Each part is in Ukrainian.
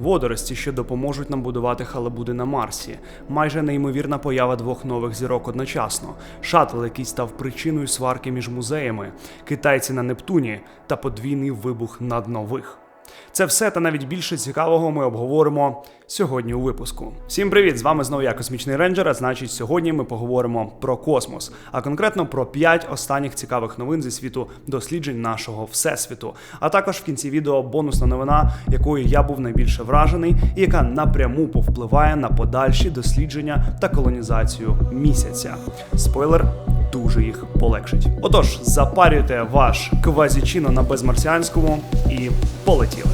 водорості, що допоможуть нам будувати халабуди на Марсі, майже неймовірна поява двох нових зірок одночасно, Шатл, який став причиною сварки між музеями, китайці на Нептуні та подвійний вибух над нових. Це все та навіть більше цікавого ми обговоримо сьогодні у випуску. Всім привіт! З вами знову я космічний рейнджер. А значить, сьогодні ми поговоримо про космос, а конкретно про п'ять останніх цікавих новин зі світу досліджень нашого всесвіту. А також в кінці відео бонусна новина, якою я був найбільше вражений, і яка напряму повпливає на подальші дослідження та колонізацію місяця. Спойлер. Дуже їх полегшить. Отож, запарюйте ваш квазічино на безмарсіанському і полетіли.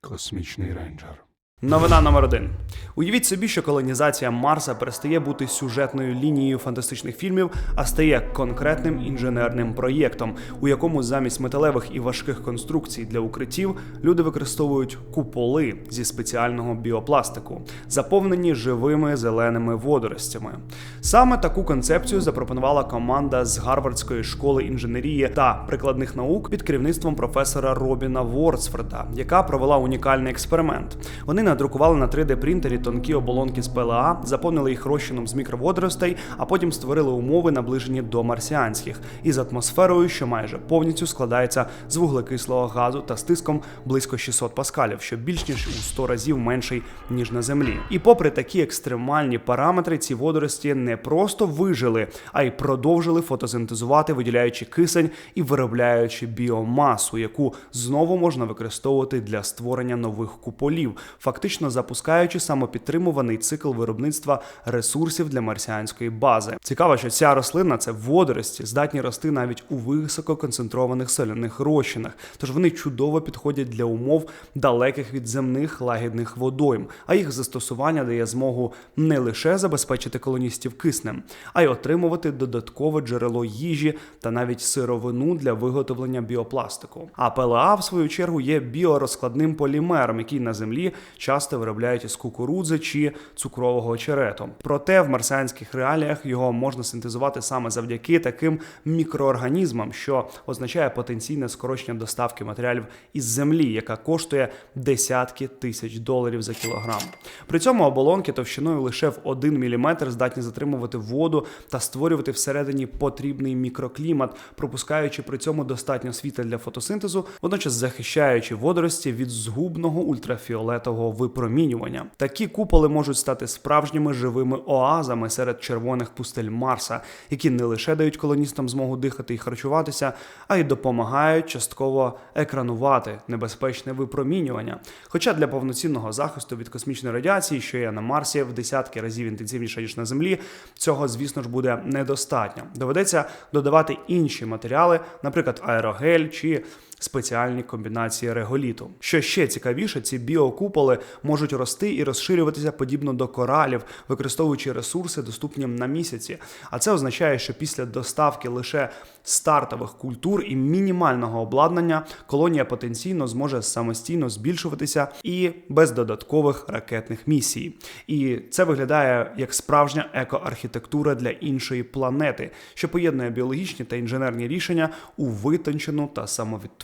Космічний рейнджер. Новина номер один. Уявіть собі, що колонізація Марса перестає бути сюжетною лінією фантастичних фільмів, а стає конкретним інженерним проєктом, у якому замість металевих і важких конструкцій для укриттів люди використовують куполи зі спеціального біопластику, заповнені живими зеленими водоростями. Саме таку концепцію запропонувала команда з Гарвардської школи інженерії та прикладних наук під керівництвом професора Робіна Вордсфорда, яка провела унікальний експеримент. Вони надрукували на 3D принтері тонкі оболонки з ПЛА, заповнили їх розчином з мікроводоростей, а потім створили умови, наближені до марсіанських, із атмосферою, що майже повністю складається з вуглекислого газу та з тиском близько 600 паскалів, що більш ніж у 100 разів менший ніж на землі. І попри такі екстремальні параметри, ці водорості не просто вижили, а й продовжили фотосинтезувати, виділяючи кисень і виробляючи біомасу, яку знову можна використовувати для створення нових куполів, фактично запускаючи самопідтримуваний цикл виробництва ресурсів для марсіанської бази. Цікаво, що ця рослина це водорості, здатні рости навіть у висококонцентрованих соляних розчинах, тож вони чудово підходять для умов далеких від земних лагідних водойм, а їх застосування дає змогу не лише забезпечити колоністів киснем, а й отримувати додаткове джерело їжі та навіть сировину для виготовлення біопластику. А ПЛА, в свою чергу, є біорозкладним полімером, який на землі часто виробляють із кукурудзи чи цукрового очерету. Проте в марсіанських реаліях його можна синтезувати саме завдяки таким мікроорганізмам, що означає потенційне скорочення доставки матеріалів із землі, яка коштує десятки тисяч доларів за кілограм. При цьому оболонки товщиною лише в 1 мм здатні затримувати воду та створювати всередині потрібний мікроклімат, пропускаючи при цьому достатньо світла для фотосинтезу, водночас захищаючи водорості від згубного ультрафіолетового випромінювання. Такі куполи можуть стати справжніми живими оазами серед червоних пустель Марса, які не лише дають колоністам змогу дихати і харчуватися, а й допомагають частково екранувати небезпечне випромінювання. Хоча для повноцінного захисту від космічної радіації, що є на Марсі в десятки разів інтенсивніше ніж на Землі, цього, звісно ж, буде недостатньо. Доведеться додавати інші матеріали, наприклад, аерогель чи спеціальні комбінації реголіту. Що ще цікавіше, ці біокуполи можуть рости і розширюватися подібно до коралів, використовуючи ресурси, доступні на місяці. А це означає, що після доставки лише стартових культур і мінімального обладнання колонія потенційно зможе самостійно збільшуватися і без додаткових ракетних місій. І це виглядає як справжня екоархітектура для іншої планети, що поєднує біологічні та інженерні рішення у витончену та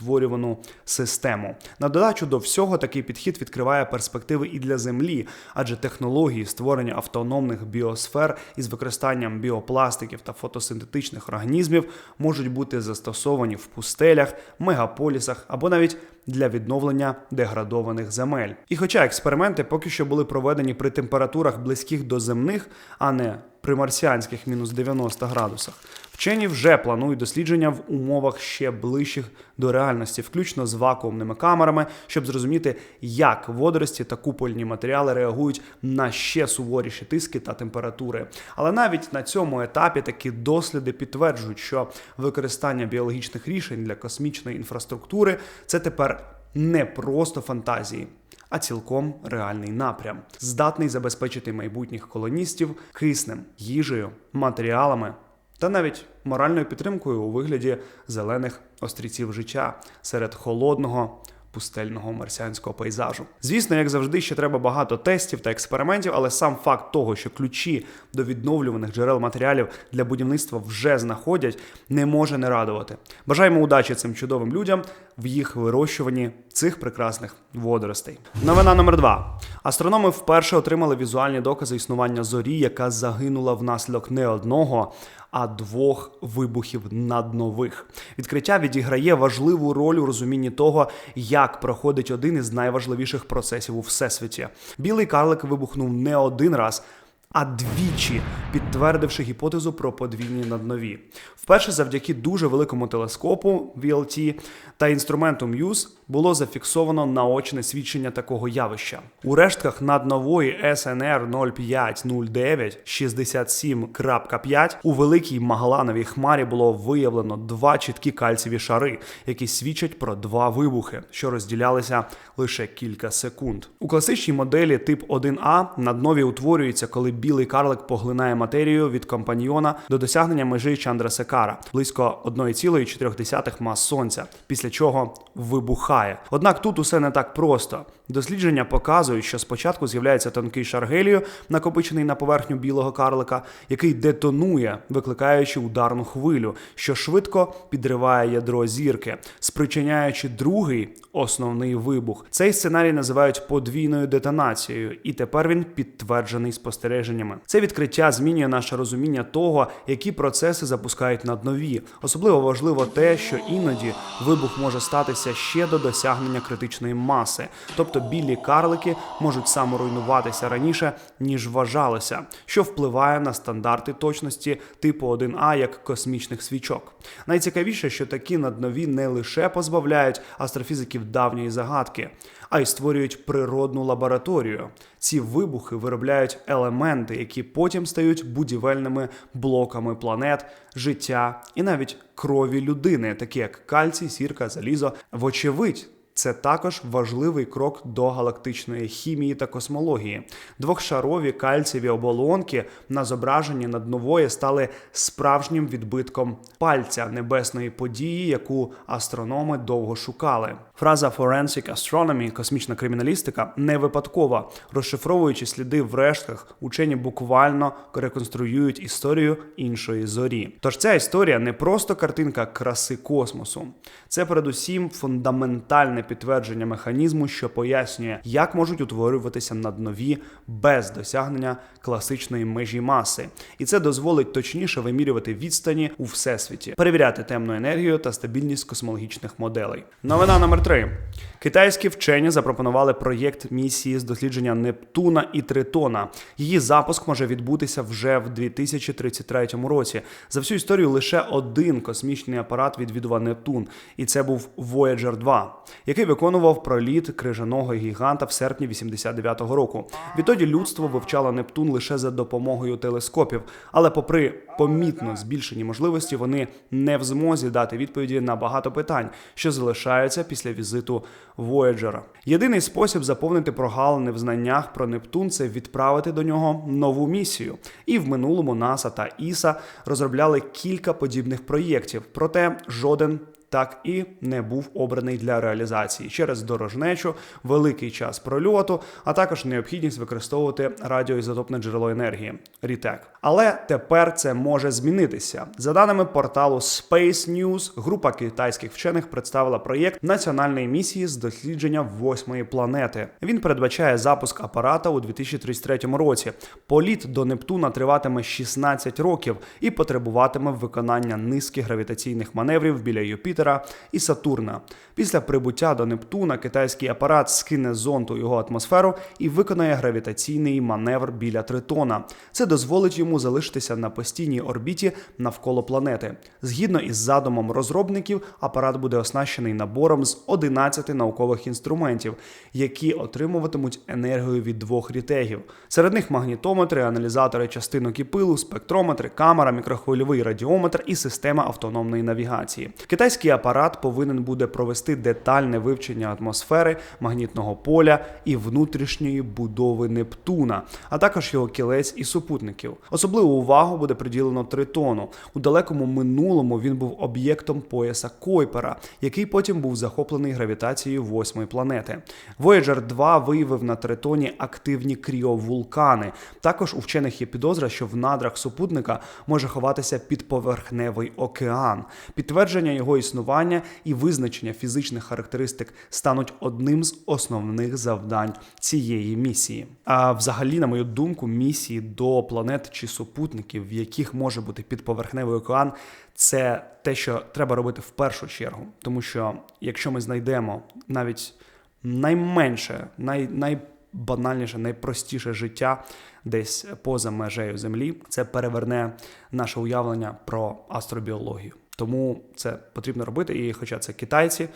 самовідтворювану систему. На додачу до всього такий підхід відкриває перспективи і для землі, адже технології створення автономних біосфер із використанням біопластиків та фотосинтетичних організмів можуть бути застосовані в пустелях, мегаполісах або навіть для відновлення деградованих земель. І хоча експерименти поки що були проведені при температурах близьких до земних, а не при марсіанських мінус 90 градусах, вчені вже планують дослідження в умовах ще ближчих до реальності, включно з вакуумними камерами, щоб зрозуміти, як водорості та купольні матеріали реагують на ще суворіші тиски та температури. Але навіть на цьому етапі такі досліди підтверджують, що використання біологічних рішень для космічної інфраструктури це тепер не просто фантазії. А цілком реальний напрям, здатний забезпечити майбутніх колоністів киснем, їжею, матеріалами та навіть моральною підтримкою у вигляді зелених острівців життя серед холодного, пустельного марсіанського пейзажу. Звісно, як завжди, ще треба багато тестів та експериментів, але сам факт того, що ключі до відновлюваних джерел матеріалів для будівництва вже знаходять, не може не радувати. Бажаємо удачі цим чудовим людям в їх вирощуванні цих прекрасних водоростей. Новина номер два. Астрономи вперше отримали візуальні докази існування зорі, яка загинула внаслідок не одного. А двох вибухів наднових відкриття відіграє важливу роль у розумінні того, як проходить один із найважливіших процесів у всесвіті. Білий карлик вибухнув не один раз, а двічі підтвердивши гіпотезу про подвійні наднові. Вперше завдяки дуже великому телескопу VLT та інструменту Muse було зафіксовано наочне свідчення такого явища. У рештках наднової SNR 0509 67.5 у великій Магалановій хмарі було виявлено два чіткі кальцеві шари, які свідчать про два вибухи, що розділялися лише кілька секунд. У класичній моделі тип 1А наднові утворюється, коли білий карлик поглинає матерію від компаньйона до досягнення межі Чандрасекара близько 1,4 мас сонця, після чого вибухає. Однак тут усе не так просто. Дослідження показують, що спочатку з'являється тонкий шар гелію, накопичений на поверхню білого карлика, який детонує, викликаючи ударну хвилю, що швидко підриває ядро зірки, спричиняючи другий основний вибух. Цей сценарій називають подвійною детонацією, і тепер він підтверджений спостереженнями. Це відкриття змінює наше розуміння того, які процеси запускають над нові. Особливо важливо те, що іноді вибух може статися ще до досягнення критичної маси, тобто білі карлики можуть саморуйнуватися раніше ніж вважалося, що впливає на стандарти точності типу 1А як космічних свічок. Найцікавіше, що такі наднові не лише позбавляють астрофізиків давньої загадки, а й створюють природну лабораторію. Ці вибухи виробляють елементи, які потім стають будівельними блоками планет, життя і навіть крові людини, такі як кальцій, сірка, залізо. Вочевидь. Це також важливий крок до галактичної хімії та космології. Двохшарові кальцієві оболонки на зображенні над нової стали справжнім відбитком пальця небесної події, яку астрономи довго шукали. Фраза Forensic Astronomy, космічна криміналістика, не випадкова. Розшифровуючи сліди в рештках, учені буквально реконструюють історію іншої зорі. Тож ця історія не просто картинка краси космосу, це передусім фундаментальне підтвердження механізму, що пояснює, як можуть утворюватися наднові без досягнення класичної межі маси, і це дозволить точніше вимірювати відстані у всесвіті, перевіряти темну енергію та стабільність космологічних моделей. Новина номер 3. Китайські вчені запропонували проєкт місії з дослідження Нептуна і Тритона. Її запуск може відбутися вже в 2033 році. За всю історію лише один космічний апарат відвідував Нептун, і це був Voyager 2, який виконував проліт крижаного гіганта в серпні 89-го року. Відтоді людство вивчало Нептун лише за допомогою телескопів, але, попри помітно збільшені можливості, вони не в змозі дати відповіді на багато питань, що залишаються після візиту Voyager. Єдиний спосіб заповнити прогалини в знаннях про Нептун це відправити до нього нову місію. І в минулому НАСА та ІСА розробляли кілька подібних проєктів, проте жоден так і не був обраний для реалізації через дорожнечу, великий час прольоту, а також необхідність використовувати радіоізотопне джерело енергії Рітек. Але тепер це може змінитися. За даними порталу Space News, група китайських вчених представила проєкт національної місії з дослідження восьмої планети. Він передбачає запуск апарата у 2033 році. Політ до Нептуна триватиме 16 років і потребуватиме виконання низки гравітаційних маневрів біля Юпітера Юпітера і Сатурна. Після прибуття до Нептуна китайський апарат скине зонд у його атмосферу і виконає гравітаційний маневр біля Тритона. Це дозволить йому залишитися на постійній орбіті навколо планети. Згідно із задумом розробників, апарат буде оснащений набором з 11 наукових інструментів, які отримуватимуть енергію від двох рітегів. Серед них магнітометри, аналізатори частинок і пилу, спектрометри, камера, мікрохвильовий радіометр і система автономної навігації. Китайський апарат повинен буде провести детальне вивчення атмосфери, магнітного поля і внутрішньої будови Нептуна, а також його кілець і супутників. Особливу увагу буде приділено Тритону. У далекому минулому він був об'єктом пояса Койпера, який потім був захоплений гравітацією восьмої планети. Voyager 2 виявив на Тритоні активні кріовулкани. Також у вчених є підозра, що в надрах супутника може ховатися підповерхневий океан. Підтвердження його існування і визначення фізичних характеристик стануть одним з основних завдань цієї місії. А взагалі, на мою думку, місії до планет чи супутників, в яких може бути підповерхневий океан, це те, що треба робити в першу чергу. Тому що якщо ми знайдемо навіть найменше, най, найбанальніше, найпростіше життя десь поза межею Землі, це переверне наше уявлення про астробіологію. Тому це потрібно робити. І хоча це китайці,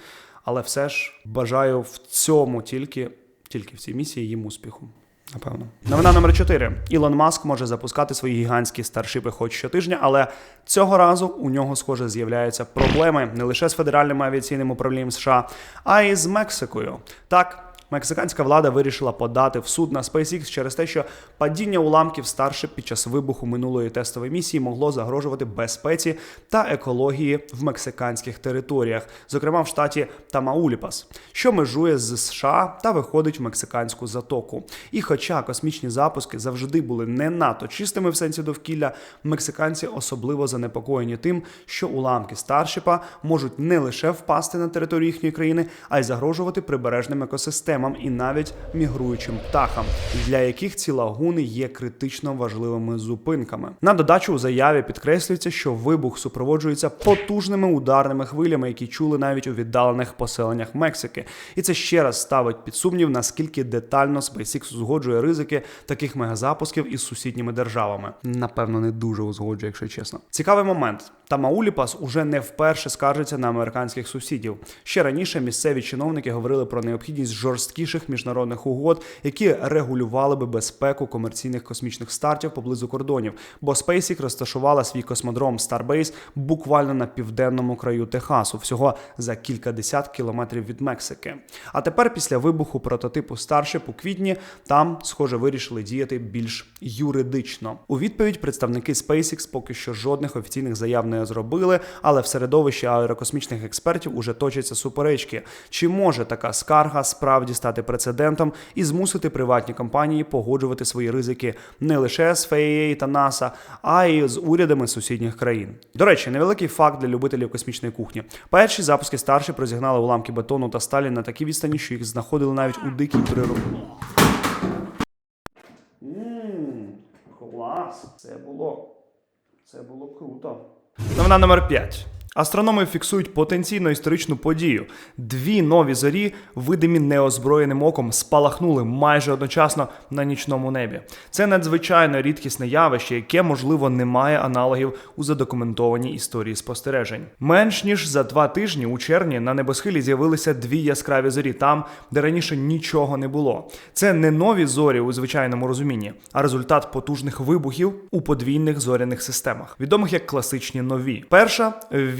але все ж бажаю в цьому тільки, тільки в цій місії їм успіху. Напевно, новина номер 4. Ілон Маск може запускати свої гігантські старшипи хоч щотижня, але цього разу у нього, схоже, з'являються проблеми не лише з федеральним авіаційним управлінням США, а й з Мексикою. Так. Мексиканська влада вирішила подати в суд на SpaceX через те, що падіння уламків Starship під час вибуху минулої тестової місії могло загрожувати безпеці та екології в мексиканських територіях, зокрема в штаті Тамауліпас, що межує з США та виходить в мексиканську затоку. І хоча космічні запуски завжди були не надто чистими в сенсі довкілля, мексиканці особливо занепокоєні тим, що уламки Старшипа можуть не лише впасти на територію їхньої країни, а й загрожувати прибережним екосистемам і навіть мігруючим птахам, для яких ці лагуни є критично важливими зупинками. На додачу у заяві підкреслюється, що вибух супроводжується потужними ударними хвилями, які чули навіть у віддалених поселеннях Мексики. І це ще раз ставить під сумнів, наскільки детально SpaceX узгоджує ризики таких мегазапусків із сусідніми державами. Напевно, не дуже узгоджує, якщо чесно. Цікавий момент. Тамауліпас уже не вперше скаржиться на американських сусідів. Ще раніше місцеві чиновники говорили про необхідність жорсткіших міжнародних угод, які регулювали би безпеку комерційних космічних стартів поблизу кордонів. Бо SpaceX розташувала свій космодром Starbase буквально на південному краю Техасу, всього за кількадесят кілометрів від Мексики. А тепер, після вибуху прототипу Starship у квітні, там, схоже, вирішили діяти більш юридично. У відповідь представники SpaceX поки що жодних офіційних заяв не зробили, але в середовищі аерокосмічних експертів уже точаться суперечки. Чи може така скарга справді стати прецедентом і змусити приватні компанії погоджувати свої ризики не лише з FAA та NASA, а й з урядами сусідніх країн? До речі, невеликий факт для любителів космічної кухні. Перші запуски старші розігнали уламки бетону та сталі на такій відстані, що їх знаходили навіть у дикій природі. Клас, це було. Це було круто. Новина номер 5. Астрономи фіксують потенційно історичну подію. Дві нові зорі, видимі неозброєним оком, спалахнули майже одночасно на нічному небі. Це надзвичайно рідкісне явище, яке, можливо, не має аналогів у задокументованій історії спостережень. Менш ніж за два тижні у червні на небосхилі з'явилися дві яскраві зорі там, де раніше нічого не було. Це не нові зорі у звичайному розумінні, а результат потужних вибухів у подвійних зоряних системах, відомих як класичні нові. Перша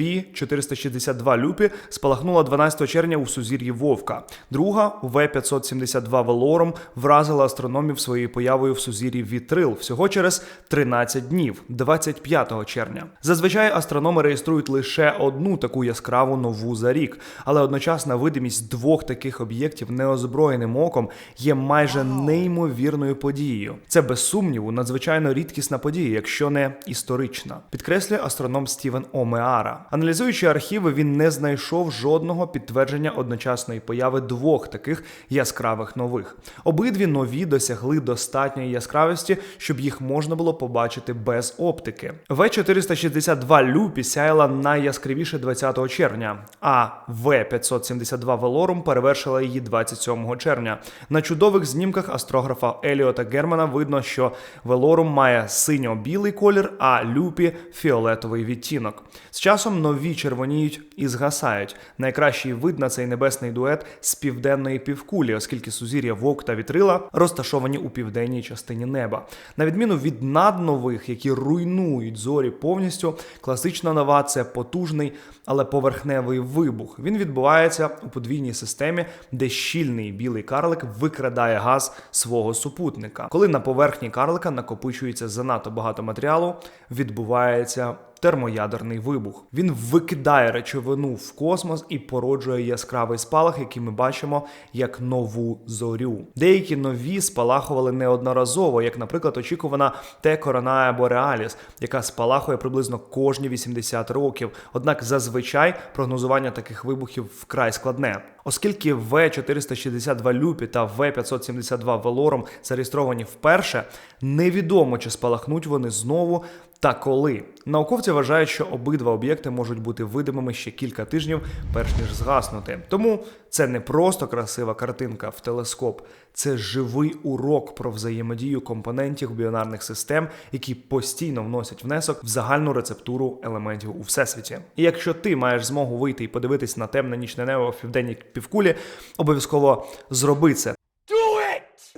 V462 Люпі спалахнула 12 червня у сузір'ї Вовка. Друга В572 Велорум вразила астрономів своєю появою в сузір'ї Вітрил всього через 13 днів, 25 червня. Зазвичай астрономи реєструють лише одну таку яскраву нову за рік, але одночасна видимість двох таких об'єктів неозброєним оком є майже неймовірною подією. Це без сумніву надзвичайно рідкісна подія, якщо не історична. Підкреслює астроном Стівен Омеара. Аналізуючи архіви, він не знайшов жодного підтвердження одночасної появи двох таких яскравих нових. Обидві нові досягли достатньої яскравості, щоб їх можна було побачити без оптики. В462 Люпі сяяла найяскравіше 20 червня, а В572 Велорум перевершила її 27 червня. На чудових знімках астрографа Еліота Германа видно, що Велорум має синьо-білий колір, а Люпі фіолетовий відтінок. З часом нові червоніють і згасають. Найкращий вид на цей небесний дует з південної півкулі, оскільки сузір'я Вовк та Вітрила розташовані у південній частині неба. На відміну від наднових, які руйнують зорі повністю, класична нова це потужний, але поверхневий вибух. Він відбувається у подвійній системі, де щільний білий карлик викрадає газ свого супутника. Коли на поверхні карлика накопичується занадто багато матеріалу, відбувається термоядерний вибух. Він викидає речовину в космос і породжує яскравий спалах, який ми бачимо як нову зорю. Деякі нові спалахували неодноразово, як, наприклад, очікувана Т Коронає Бореаліс, яка спалахує приблизно кожні 80 років. Однак зазвичай прогнозування таких вибухів вкрай складне. Оскільки В462 Люпі та В572 Велором зареєстровані вперше, невідомо чи спалахнуть вони знову та коли. Науковці вважають, що обидва об'єкти можуть бути видимими ще кілька тижнів, перш ніж згаснути. Тому це не просто красива картинка в телескоп, це живий урок про взаємодію компонентів бінарних систем, які постійно вносять внесок в загальну рецептуру елементів у всесвіті. І якщо ти маєш змогу вийти і подивитись на темне нічне небо в південній півкулі, обов'язково зроби це.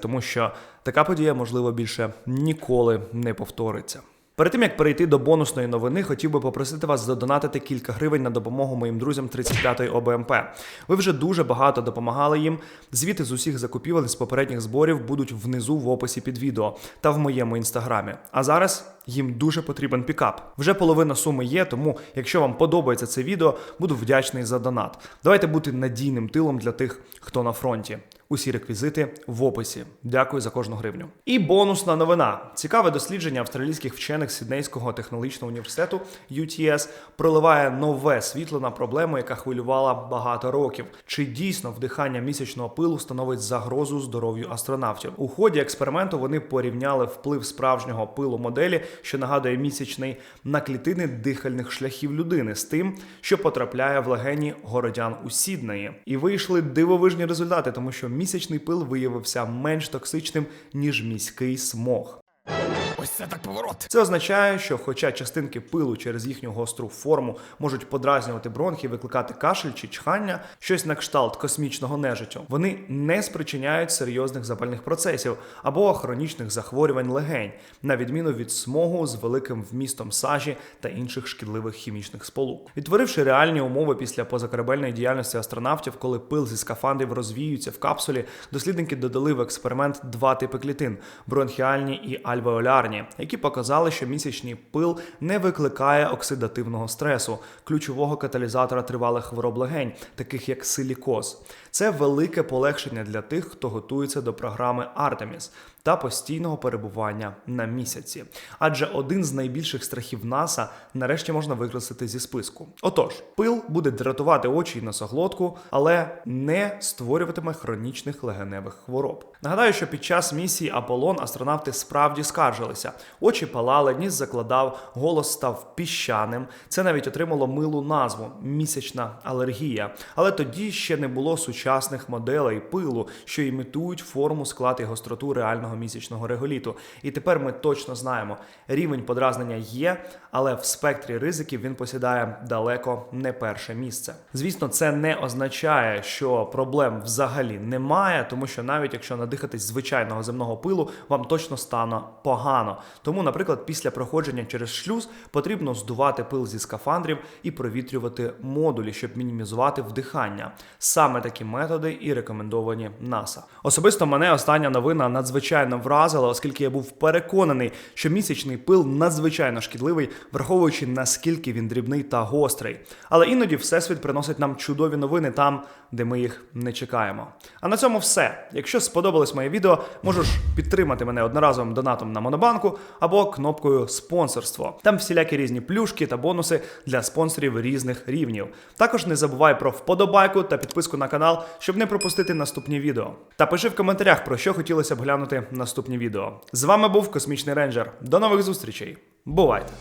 Тому що така подія, можливо, більше ніколи не повториться. Перед тим як перейти до бонусної новини, хотів би попросити вас задонатити кілька гривень на допомогу моїм друзям 35-ї ОБМП. Ви вже дуже багато допомагали їм. Звіти з усіх закупівель з попередніх зборів будуть внизу в описі під відео та в моєму інстаграмі. А зараз їм дуже потрібен пікап. Вже половина суми є, тому якщо вам подобається це відео, буду вдячний за донат. Давайте бути надійним тилом для тих, хто на фронті. Усі реквізити в описі. Дякую за кожну гривню. І бонусна новина: цікаве дослідження австралійських вчених Сіднейського технологічного університету UTS проливає нове світло на проблему, яка хвилювала багато років. Чи дійсно вдихання місячного пилу становить загрозу здоров'ю астронавтів? У ході експерименту вони порівняли вплив справжнього пилу моделі, що нагадує місячний, на клітини дихальних шляхів людини з тим, що потрапляє в легені городян у Сіднеї. І вийшли дивовижні результати, тому що місячний пил виявився менш токсичним ніж міський смог. Ось це так поворот. Це означає, що, хоча частинки пилу через їхню гостру форму можуть подразнювати бронхи, викликати кашель чи чхання, щось на кшталт космічного нежиття, вони не спричиняють серйозних запальних процесів або хронічних захворювань легень, на відміну від смогу з великим вмістом сажі та інших шкідливих хімічних сполук. Відтворивши реальні умови після позакорабельної діяльності астронавтів, коли пил зі скафандрів розвіюється в капсулі, дослідники додали в експеримент два типи клітин бронхіальні і альвеолярні, які показали, що місячний пил не викликає оксидативного стресу, ключового каталізатора тривалих хвороб легень, таких як силікоз. Це велике полегшення для тих, хто готується до програми Артеміс та постійного перебування на місяці. Адже один з найбільших страхів НАСА нарешті можна викреслити зі списку. Отож, пил буде дратувати очі і носоглотку, але не створюватиме хронічних легеневих хвороб. Нагадаю, що під час місії Аполлон астронавти справді скаржилися. Очі палали, ніс закладав, голос став піщаним. Це навіть отримало милу назву місячна алергія. Але тоді ще не було сучасних моделей пилу, що імітують форму, склад і гостроту реального місячного реголіту. І тепер ми точно знаємо, рівень подразнення є, але в спектрі ризиків він посідає далеко не перше місце. Звісно, це не означає, що проблем взагалі немає, тому що навіть якщо надихатись звичайного земного пилу, вам точно стане погано. Тому, наприклад, після проходження через шлюз потрібно здувати пил зі скафандрів і провітрювати модулі, щоб мінімізувати вдихання. Саме такі методи і рекомендовані НАСА. Особисто мене остання новина надзвичайно вразила, оскільки я був переконаний, що місячний пил надзвичайно шкідливий, враховуючи наскільки він дрібний та гострий. Але іноді всесвіт приносить нам чудові новини там, де ми їх не чекаємо. А на цьому все. Якщо сподобалось моє відео, можеш підтримати мене одноразовим донатом на Монобанку або кнопкою спонсорство. Там всілякі різні плюшки та бонуси для спонсорів різних рівнів. Також не забувай про вподобайку та підписку на канал, щоб не пропустити наступні відео. Та пиши в коментарях, про що хотілося б глянути наступні відео. З вами був Космічний Рейнджер. До нових зустрічей. Бувайте!